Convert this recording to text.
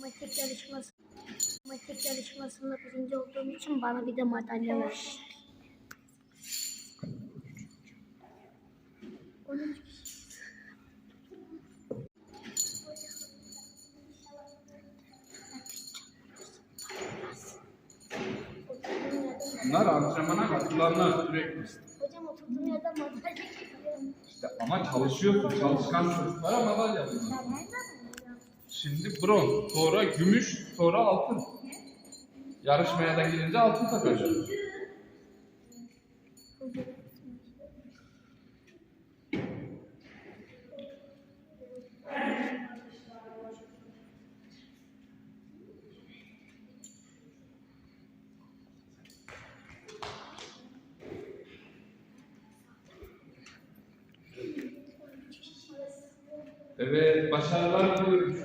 Matematik yarışması matematik yarışmasında birinci olduğum için bana bir de madalya ver. Onun Bunlar antrenmana katılanlar sürekli. Hocam oturduğum yerde madalya geliyor. İşte ama çalışıyorsun. Çalışkan çocuklara madalya bunlar. Ya nereden? Şimdi bronz, sonra gümüş, sonra altın. Yarışmaya da girince altın takacağız. Evet, başarılar diliyorum.